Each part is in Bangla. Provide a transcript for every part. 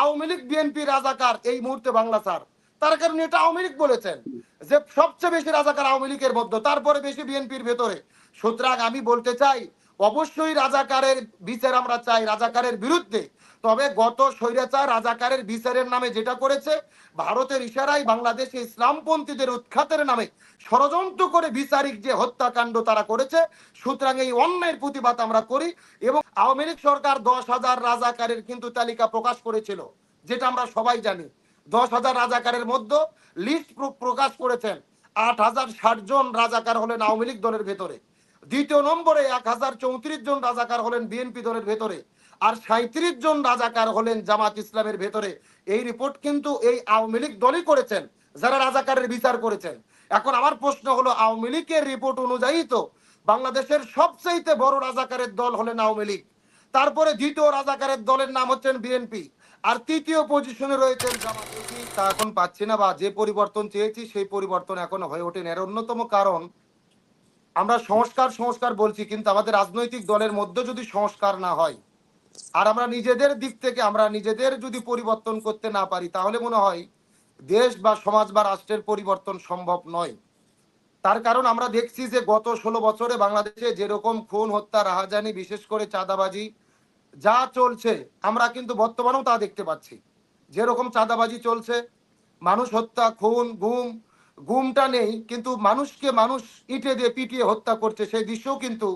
আওয়ামী লীগ, বিএনপি রাজাকার, এই মুহূর্তে বাংলা স্যার। তার কারণে এটা আওয়ামী লীগ বলেছেন যে সবচেয়ে বেশি রাজাকার আওয়ামী লীগের মধ্যে, তারপরে বেশি বিএনপির ভেতরে। সুতরাং আমি বলতে চাই, অবশ্যই রাজাকারের বিচার আমরা চাই, রাজাকারের বিরুদ্ধে। তবে গত স্বৈরাচার রাজাকারের বিচারের নামে যেটা করেছে, ভারতের ইশারায় বাংলাদেশে ইসলামপন্থীদের উৎখাতের নামে ষড়যন্ত্র করে বিচারিক যে হত্যাকাণ্ড তারা করেছে, সুতরাং এই অন্যায়ের প্রতিবাদ আমরা করি এবং আওয়ামী লীগ সরকার দশ হাজার রাজাকারের কিন্তু তালিকা প্রকাশ করেছিল, যেটা আমরা সবাই জানি। দশ হাজার রাজাকারের মধ্যে লিস্ট প্রকাশ করেছেন আট হাজার ষাট জন রাজাকার হলেন আওয়ামী লীগ দলের ভেতরে। দ্বিতীয় নম্বরে এক হাজার চৌত্রিশ জন রাজাকার হলেন বিএনপি দলের ভেতরে আর সাঁত্রিশ জন রাজাকার হলেন জামাত ইসলামের ভেতরে। এই রিপোর্ট কিন্তু এই আওয়ামী লীগ দলই করেছেন, যারা রাজাকারের বিচার করেছেন। এখন আমার প্রশ্ন হলো, আওয়ামী লীগের রিপোর্ট অনুযায়ী তো বাংলাদেশের সবচেয়ে বড় রাজাকারের দল হলেন আওয়ামী লীগ। তারপরে দ্বিতীয় রাজাকারের দলের নাম হচ্ছেন বিএনপি। আর তৃতীয় পজিশনে রয়েছেন জামাত। তা এখন পাচ্ছি না বা যে পরিবর্তন চেয়েছি, সেই পরিবর্তন এখন হয়ে ওঠেন। এর অন্যতম কারণ, আমরা সংস্কার সংস্কার বলছি, কিন্তু আমাদের রাজনৈতিক দলের মধ্যে যদি সংস্কার না হয়, আর আমরা নিজেদের দিক থেকে, আমরা নিজেদের যদি পরিবর্তন করতে না পারি, তাহলে মনে হয় দেশ বা সমাজ বা রাষ্ট্রের পরিবর্তন সম্ভব নয়। তার কারণ আমরা দেখছি যে গত ষোলো বছরে বাংলাদেশে যেরকম খুন, হত্যা, রাহাজানি, বিশেষ করে চাঁদাবাজি যা চলছে, আমরা কিন্তু বর্তমানেও তা দেখতে পাচ্ছি। যেরকম চাঁদাবাজি চলছে, মানুষ হত্যা, খুন, গুম, গুমটা নেই, কিন্তু মানুষকে মানুষ ইটে দিয়ে পিটিয়ে হত্যা করছে, সেই দৃশ্যও কিন্তু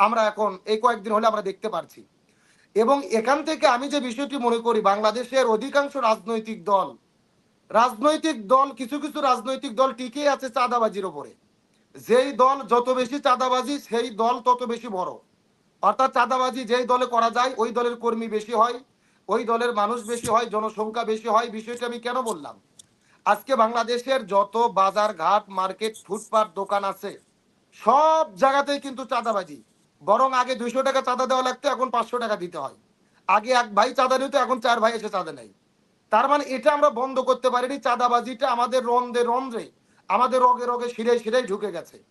আমরা এখন এই কয়েকদিন হলে আমরা দেখতে পারছি। এবং এখান থেকে আমি যে বিষয়টি মনে করি, বাংলাদেশের অধিকাংশ রাজনৈতিক দল রাজনৈতিক দল, কিছু কিছু রাজনৈতিক দল টিকে আছে চাঁদাবাজির ওপরে। যেই দল যত বেশি চাঁদাবাজি, সেই দল তত বেশি বড়। অর্থাৎ চাঁদাবাজি যেই দলে করা যায়, ওই দলের কর্মী বেশি হয়, ওই দলের মানুষ বেশি হয়, জনসংখ্যা বেশি হয়, বিষয়টা আমি কেন বললাম? আজকে বাংলাদেশের যত বাজার ঘাট, মার্কেট, ফুটপাত, দোকান আছে, সব জায়গাতেই কিন্তু চাঁদাবাজি। বরং আগে দুইশো টাকা চাঁদা দেওয়া লাগতো, এখন পাঁচশো টাকা দিতে হয়। আগে এক ভাই চাঁদা নিত, এখন চার ভাই এসে চাঁদা নেয়। তার মানে এটা আমরা বন্ধ করতে পারিনি, চাঁদাবাজিটা আমাদের রন্ধে রন্ধ্রে। আমাদের রগে রগে শিরে শিরে ঢুকে গেছে।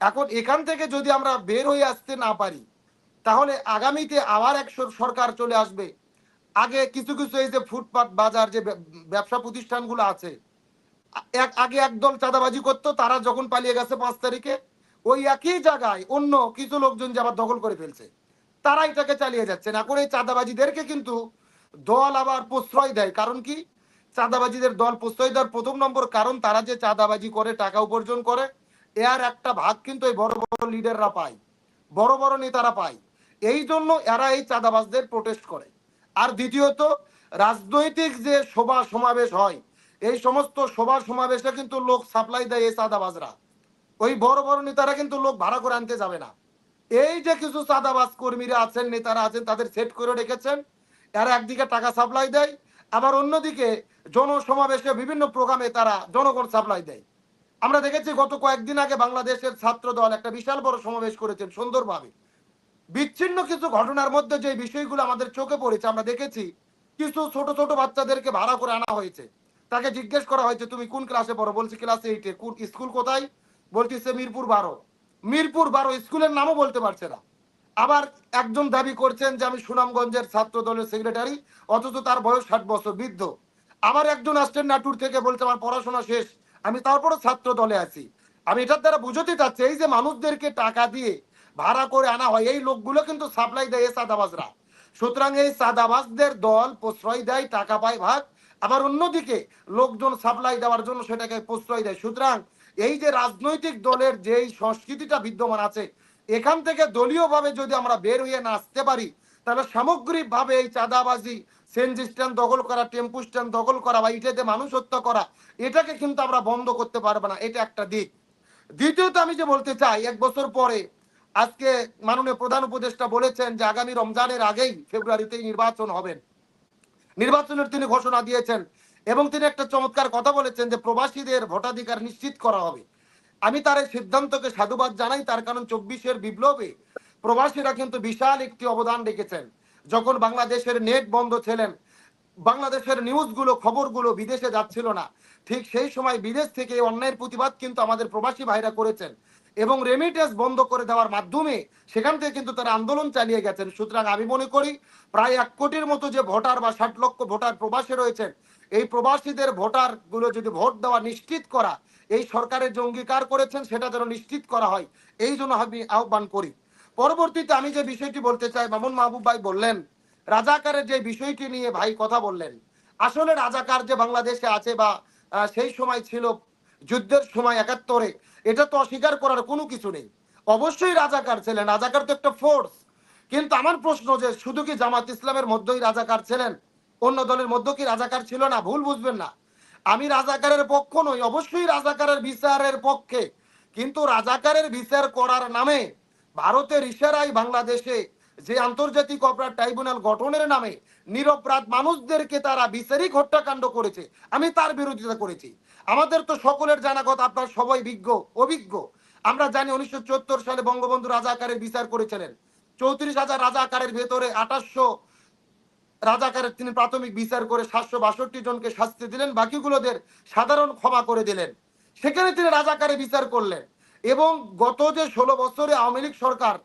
এখন এখান থেকে যদি আমরা বের হয়ে আসতে না পারি, তাহলে আগামীতে আবার এক সর- সরকার চলে আসবে। আগে কিছু কিছু এই যে ফুটপাত বাজার যে ব্য- ব্যবসা প্রতিষ্ঠানগুলো আছে, এক আগে একদল চাঁদাবাজি করতো, তারা যখন পালিয়ে গেছে পাঁচ তারিখে, ওই একই জায়গায় অন্য কিছু লোকজন যে আবার দখল করে ফেলছে, তারা এটাকে চালিয়ে যাচ্ছেন এখন এই চাঁদাবাজিদেরকে কিন্তু দল আবার প্রশ্রয় দেয়। কারণ কি? চাঁদাবাজিদের দল প্রশ্রয় দেওয়ার প্রথম নম্বর কারণ তারা যে চাঁদাবাজি করে, টাকা উপার্জন করে, এর একটা ভাগ কিন্তু এই বড় বড় লিডাররা পায়, বড় বড় নেতারা পায়। এই জন্য এরা এই চাঁদাবাজদের প্রোটেস্ট করে। আর দ্বিতীয়ত, রাজনৈতিক যে সভা সমাবেশ হয়, এই সমস্ত সভা সমাবেশে কিন্তু লোক সাপ্লাই দেয় এই চাঁদাবাজরা। ওই বড় বড় নেতারা কিন্তু লোক ভাড়া করে আনতে যাবে না। এই যে কিছু চাঁদাবাজ কর্মীরা আছেন, নেতারা আছেন, তাদের সেট করে রেখেছেন, এরা একদিকে টাকা সাপ্লাই দেয়, আবার অন্যদিকে জনসমাবেশে বিভিন্ন প্রোগ্রামে তারা জনগণ সাপ্লাই দেয়। আমরা দেখেছি গত কয়েকদিন আগে বাংলাদেশের ছাত্র দল একটা বিশাল বড় সমাবেশ করেছেন সুন্দরভাবে। বিচ্ছিন্ন কিছু ঘটনার মধ্যে যে বিষয়গুলো আমাদের চোখে পড়েছে, আমরা দেখেছি কিছু ছোট ছোট বাচ্চাদেরকে ভাড়া করে আনা হয়েছে। তাকে জিজ্ঞেস করা হয়েছে, তুমি কোন ক্লাসে পড়ো? বলছি, ক্লাস এইটে কোন স্কুল কোথায়? বলতেছে মিরপুর বারো। মিরপুর বারো স্কুলের নামও বলতে পারছে না। আবার একজন দাবি করছেন যে আমি সুনামগঞ্জের ছাত্র দলের সেক্রেটারি অথচ তার বয়স ষাট বছর, বৃদ্ধ। আবার একজন আসছেন নাটুর থেকে, বলছে আমার পড়াশোনা শেষ, আমি তারপরে ছাত্র দলে আছি। আমি এটার দ্বারা বুঝতে চাচ্ছি, এই যে মানুষদেরকে টাকা দিয়ে ভাড়া করে আনা হয়, এই লোকগুলো কিন্তু সাপ্লাই দেয় এই সাদাবাজরা সুতরাং এই চাঁদাবাজদের দল প্রশ্রয় দেয়, টাকা পায় ভাগ, আবার অন্যদিকে লোকজন সাপ্লাই দেওয়ার জন্য সেটাকে প্রশ্রয় দেয়। সুতরাং এই যে রাজনৈতিক দলের যেই সংস্কৃতিটা বিদ্যমান আছে, এখান থেকে দলীয়ভাবে যদি আমরা বের হয়ে না আসতে পারি, তাহলে সামগ্রিকভাবে এই চাঁদাবাজি সেনজি স্ট্যান্ড দখল করা, টেম্পু স্ট্যান্ড দখল করা বা ইটেতে মানুষ হত্যা করা, এটাকে কিন্তু আমরা বন্ধ করতে পারব না। এটা একটা দিক। দ্বিতীয়ত আমি যে বলতে চাই, এক বছর পরে আজকে মাননীয় প্রধান উপদেষ্টা বলেছেন যে আগামী রমজানের আগেই ফেব্রুয়ারিতেই নির্বাচন হবেন নির্বাচনের তিনি ঘোষণা দিয়েছেন এবং তিনি একটা চমৎকার কথা বলেছেন যে প্রবাসীদের ভোটাধিকার নিশ্চিত করা হবে। আমি তার এই সিদ্ধান্তকে সাধুবাদ জানাই, তার কারণ চব্বিশের বিপ্লবে প্রবাসীরা কিন্তু বিশাল একটি অবদান রেখেছেন। যখন বাংলাদেশের নেট বন্ধ ছিলেন, বাংলাদেশের নিউজগুলো, খবরগুলো বিদেশে যাচ্ছিল না। ঠিক সেই সময় বিদেশ থেকে অন্যায়ের প্রতিবাদ কিন্তু আমাদের প্রবাসী ভাইরা করেছেন এবং রেমিটেন্স বন্ধ করে দেওয়ার মাধ্যমে সেখান থেকে কিন্তু তারা আন্দোলন চালিয়ে গেছেন। সুতরাং আমি মনে করি প্রায় এক কোটির মতো যে ভোটার বা ষাট লক্ষ ভোটার প্রবাসী রয়েছেন, এই প্রবাসীদের ভোটারগুলো যদি ভোট দেওয়া নিশ্চিত করা, এই সরকারের যে অঙ্গীকার করেছেন সেটা যেন নিশ্চিত করা হয়, এই জন্য আমি আহ্বান করি। পরবর্তীতে আমি যে বিষয়টি বলতে চাই, মামুন মাহবুব ভাই বললেন, রাজাকারের যে বিষয়টি নিয়ে ভাই কথা বললেন, আসলে রাজাকার যে বাংলাদেশে আছে বা সেই সময় ছিল, যুদ্ধের সময় একাত্তরে, এটা তো অস্বীকার করার কোনো কিছু নেই। অবশ্যই রাজাকার ছিলেন, রাজাকার তো একটা ফোর্স কিন্তু আমার প্রশ্ন যে, শুধু কি জামাত ইসলামের মধ্যেই রাজাকার ছিলেন? অন্য দলের মধ্যে কি রাজাকার ছিল না? ভুল বুঝবেন না। আমি রাজাকারের পক্ষ নই, অবশ্যই রাজাকারের বিচারের পক্ষে। কিন্তু রাজাকারের বিচার করার নামে ভারতের ইশারায় বাংলাদেশে যে আন্তর্জাতিক অপরাধ ট্রাইব্যুনাল গঠনের নামে নিরপরাধ মানুষদেরকে তারা বিচারিক হত্যাকাণ্ড করেছে, আমি তার বিরোধিতা করেছি। আমাদের তো সকলের জানা কথা আপনার সবাই বিজ্ঞ, অভিজ্ঞ। আমরা জানি উনিশশো সালে বঙ্গবন্ধু রাজাকারের বিচার করেছিলেন। চৌত্রিশ হাজার রাজাকারের ভেতরে আঠাশশো রাজাকারের তিনি প্রাথমিক বিচার করে সাতশো বাষট্টি জনকে শাস্তি দিলেন, বাকিগুলোদের সাধারণ ক্ষমা করে দিলেন। সেখানে তিনি রাজাকারে বিচার করলেন। এবং গত যে ষোলো বছরে আওয়ামী লীগ সরকার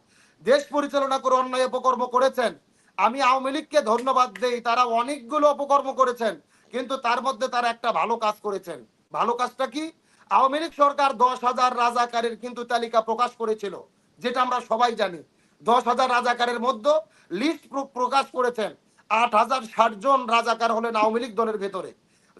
দেশ পরিচালনা করে, অন্যায় অপকর্ম করেছেন, আমি আওয়ামী লীগকে ধন্যবাদ দেই। তারা অনেকগুলো অপকর্ম করেছেন, কিন্তু তার মধ্যে তারা একটা ভালো কাজ করেছেন। ভালো কাজটা কি? আওয়ামী লীগ সরকার দশ হাজার রাজাকারের কিন্তু তালিকা প্রকাশ করেছিল, যেটা আমরা সবাই জানি। দশ হাজার রাজাকারের মধ্যে লিস্ট প্রকাশ করেছেন, আট হাজার ষাট জন রাজাকার হলেন আওয়ামী লীগ দলের ভেতরে।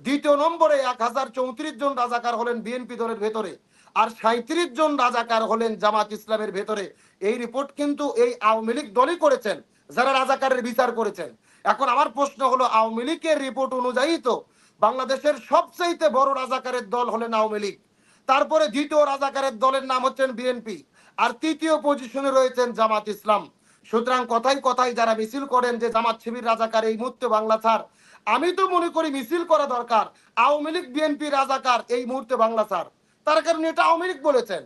দ্বিতীয় নম্বরে এক হাজার চৌত্রিশ জন রাজাকার হলেন বিএনপি দলের ভেতরে। আর সাঁত্রিশ জন রাজাকার হলেন জামাত ইসলামের ভেতরে। এই রিপোর্ট কিন্তু এই আওয়ামী লীগ দলই করেছেন, যারা রাজাকারের বিচার করেছেন। এখন আমার প্রশ্ন হলো, আওয়ামী লীগের রিপোর্ট অনুযায়ী তো বাংলাদেশের সবচেয়ে বড় রাজাকারের দল হলেন আওয়ামী লীগ। তারপরে দ্বিতীয় রাজাকারের দলের নাম হচ্ছেন বিএনপি, আর তৃতীয় পজিশনে রয়েছেন জামাত ইসলাম। সুতরাং কথাই কথাই যারা মিছিল করেন যে জামাত শিবির রাজাকার, এই মুহূর্তে বাংলা ছাড়। আমি তো মনে করি মিছিল করা দরকার, আওয়ামী লীগ, বিএনপি রাজাকার, এই মুহূর্তে বাংলা ছাড়। তার কারণে এটা আওয়ামী লীগ বলেছেন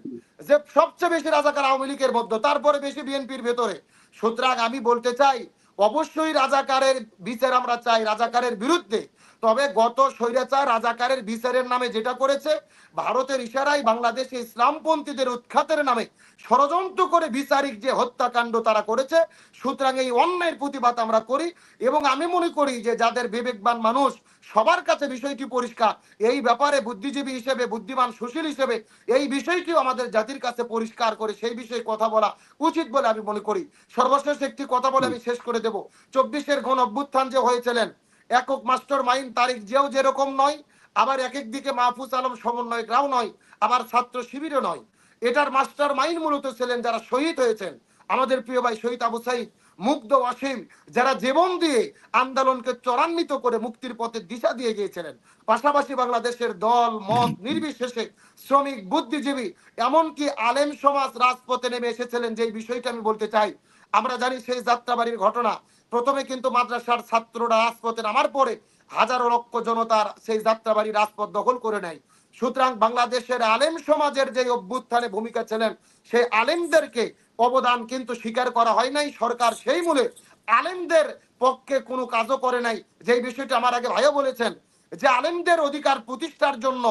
যে সবচেয়ে বেশি রাজাকার আওয়ামী লীগের মধ্যে, তারপরে বেশি বিএনপির ভেতরে। সুতরাং আমি বলতে চাই, অবশ্যই রাজাকারের বিচার আমরা চাই, রাজাকারের বিরুদ্ধে। তবে গত স্বৈরাচার রাজাকারের বিচারের নামে যেটা করেছে, ভারতের ইশারায় বাংলাদেশে ইসলামপন্থীদের উৎখাতের নামে ষড়যন্ত্র করে বিচারিক যে হত্যাকাণ্ড তারা করেছে, সুতরাং এই অন্যায়ের প্রতিবাদ আমরা করি এবং আমি মনে করি যে যাদের বিবেকবান মানুষ, সবার কাছে বিষয়টি পরিষ্কার। এই ব্যাপারে বুদ্ধিজীবী হিসেবে, বুদ্ধিমান সুশীল হিসেবে এই বিষয়টিও আমাদের জাতির কাছে পরিষ্কার করে সেই বিষয়ে কথা বলা উচিত বলে আমি মনে করি। সর্বশেষ একটি কথা বলে আমি শেষ করে দেব। চব্বিশের গণ অভ্যুত্থান যে হয়েছিলেন একক মাস্টার মাইন্ড তারিখ যেও যেরকম নয়, আবার এক এক দিকে মাহফুজ আলম সমন্বয়করাও নয়, আবার ছাত্র শিবিরও নয়। এটার মাস্টার মাইন্ড মূলত ছিলেন যারা শহীদ হয়েছেন। আমাদের প্রিয় ভাই শহীদ আবু সাইদ, মুগ্ধ অসীম, যারা জীবন দিয়ে আন্দোলনকে ত্বরান্বিত করে মুক্তির পথে দিশা দিয়ে গিয়েছিলেন। পাশাপাশি বাংলাদেশের দল, মত, নির্বিশেষে শ্রমিক, বুদ্ধিজীবী, এমনকি আলেম সমাজ রাজপথে নেমে এসেছিলেন যে বিষয়টা আমি বলতে চাই। আমরা জানি সেই যাত্রাবাড়ির ঘটনা প্রথমে কিন্তু মাদ্রাসার ছাত্ররা রাজপথে নামার পরে হাজারো লক্ষ জনতার সেই যাত্রাবাড়ি রাজপথ দখল করে নেয়। সুতরাং বাংলাদেশের আলেম সমাজের যে অভ্যুত্থানে ভূমিকা ছিলেন, সেই আলেমদেরকে অবদান কিন্তু স্বীকার করা হয় নাই। সরকার সেই মূলে আলেমদের পক্ষে কোনো কাজও করে নাই। যে বিষয়টি আমার আগে ভাইও বলেছেন, যে আলেমদের অধিকার প্রতিষ্ঠার জন্য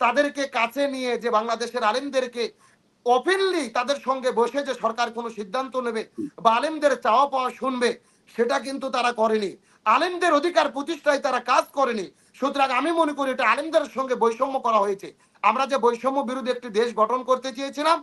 তাদেরকে কাছে নিয়ে যে বাংলাদেশের আলেমদেরকে ওপেনলি তাদের সঙ্গে বসে যে সরকার কোনো সিদ্ধান্ত নেবে বা আলেমদের চাওয়া পাওয়া শুনবে সেটা কিন্তু তারা করেনি। আলেমদের অধিকার প্রতিষ্ঠায় তারা কাজ করেনি। সুতরাং আমি মনে করি এটা আলেমদের সঙ্গে বৈষম্য করা হয়েছে। আমরা যে বৈষম্য বিরোধী একটি দেশ গঠন করতে চেয়েছিলাম,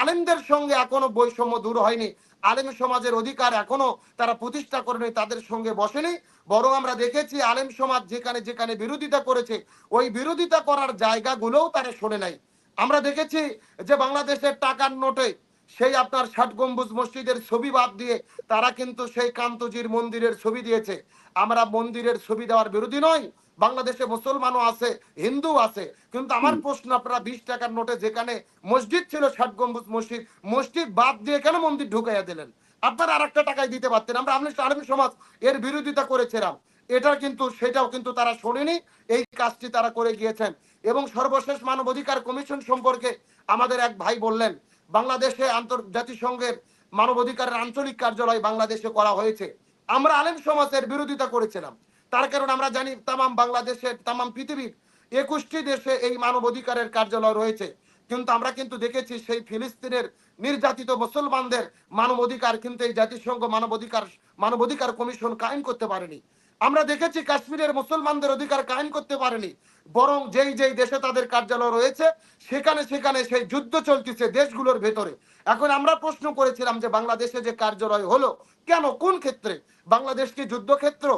আলেমদের সঙ্গে এখনও বৈষম্য দূর হয়নি। আলেম সমাজের অধিকার এখনও তারা প্রতিষ্ঠা করেনি, তাদের সঙ্গে বসেনি। বরং আমরা দেখেছি আলেম সমাজ যেখানে যেখানে বিরোধিতা করেছে, ওই বিরোধিতা করার জায়গাগুলোও তারা শোনে নাই। আমরা দেখেছি যে বাংলাদেশের টাকার নোটে সেই আপনার ষাট গম্বুজ মসজিদের ছবি বাদ দিয়ে তারা কিন্তু সেই কান্তজির মন্দিরের ছবি দিয়েছে। আমরা মন্দিরের ছবি দেওয়ার বিরোধী নয় বাংলাদেশে মুসলমানও আছে হিন্দু আছে। কিন্তু আমার প্রশ্ন আপনারা বিশ টাকার নোটে যেখানে মসজিদ ছিল ষাট গম্বুজ মসজিদ মসজিদ বাদ দিয়ে কেন মন্দির ঢুকাইয়া দিলেন? আপনারা আর একটা টাকায় দিতে পারতেন। আমরা আপনি আলমী সমাজ এর বিরোধিতা করেছিলাম। এটা কিন্তু সেটাও কিন্তু তারা শোনেনি। এই কাজটি তারা করে গিয়েছেন। এবং সর্বশেষ মানবাধিকার কমিশন সম্পর্কে আমাদের এক ভাই বললেন বাংলাদেশে আন্তর্জাতিক সংঘের মানবাধিকারের আঞ্চলিক কার্যালয় বাংলাদেশে করা হয়েছে। আমরা আলেম সমাজের বিরোধিতা করেছিলাম। তার কারণ আমরা জানি তামাম বাংলাদেশের, তামাম পৃথিবীর একুশটি দেশে এই মানবাধিকারের কার্যালয় রয়েছে। কিন্তু আমরা কিন্তু দেখেছি সেই ফিলিস্তিনের নির্যাতিত মুসলমানদের মানবাধিকার কিন্তু এই জাতিসংঘ মানবাধিকার মানবাধিকার কমিশন কায়েম করতে পারেনি। আমরা দেখেছি কাশ্মীরের মুসলমানদের অধিকার কায়েম করতে পারেনি। বরং যেই যেই দেশে তাদের কার্যালয় রয়েছে, সেখানে সেখানে সেই যুদ্ধ চলতেছে দেশগুলোর ভেতরে। এখন আমরা প্রশ্ন করেছিলাম যে বাংলাদেশে যে কার্যালয় হলো, কেন, কোন ক্ষেত্রে? বাংলাদেশ কি যুদ্ধক্ষেত্র?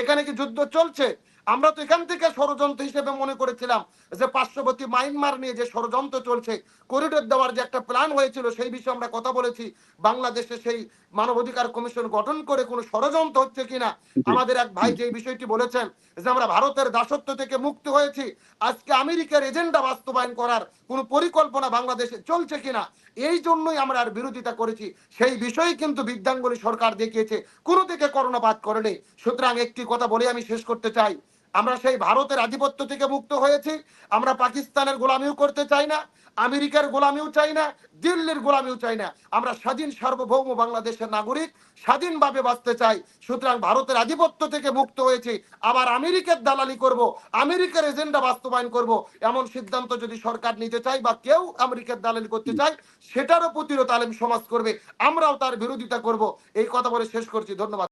এখানে কি যুদ্ধ চলছে? আমরা তো এখান থেকে ষড়যন্ত্র হিসেবে মনে করেছিলাম যে পার্শ্ববর্তী মায়ানমার নিয়ে যে ষড়যন্ত্র চলছে করিডোর দেওয়ার যে একটা প্ল্যান হয়েছিল সেই বিষয়ে আমরা কথা বলেছি। বাংলাদেশে সেই মানবাধিকার কমিশন গঠন করে কোনো ষড়যন্ত্র হচ্ছে কিনা? আমাদের এক ভাই যে বিষয়টি বলেছেন যে আমরা ভারতের দাসত্ব থেকে মুক্ত হয়েছি আজকে আমেরিকার এজেন্ডা বাস্তবায়ন করার কোনো পরিকল্পনা বাংলাদেশে চলছে কিনা এই জন্যই আমরা আর বিরোধিতা করেছি। সেই বিষয়ে কিন্তু বিদ্যাঙ্গলী সরকার দেখিয়েছে কোনো দিকে করোনাপাত করেনি। সুতরাং একটি কথা বলে আমি শেষ করতে চাই আমরা সেই ভারতের আধিপত্য থেকে মুক্ত হয়েছি। আমরা পাকিস্তানের গোলামিও করতে চাই না, আমেরিকার গোলামিও চাই না, দিল্লির গোলামিও চাই না। আমরা স্বাধীন, সার্বভৌম বাংলাদেশের নাগরিক, স্বাধীনভাবে বাঁচতে চাই। সুতরাং ভারতের আধিপত্য থেকে মুক্ত হয়েছি। আবার আমেরিকার দালালি করব, আমেরিকার এজেন্ডা বাস্তবায়ন করব, এমন সিদ্ধান্ত যদি সরকার নিতে চায় বা কেউ আমেরিকার দালালি করতে চায়, সেটারও প্রতিরোধ আলেম সমাজ করবে। আমরাও তার বিরোধিতা করব। এই কথা বলে শেষ করছি। ধন্যবাদ।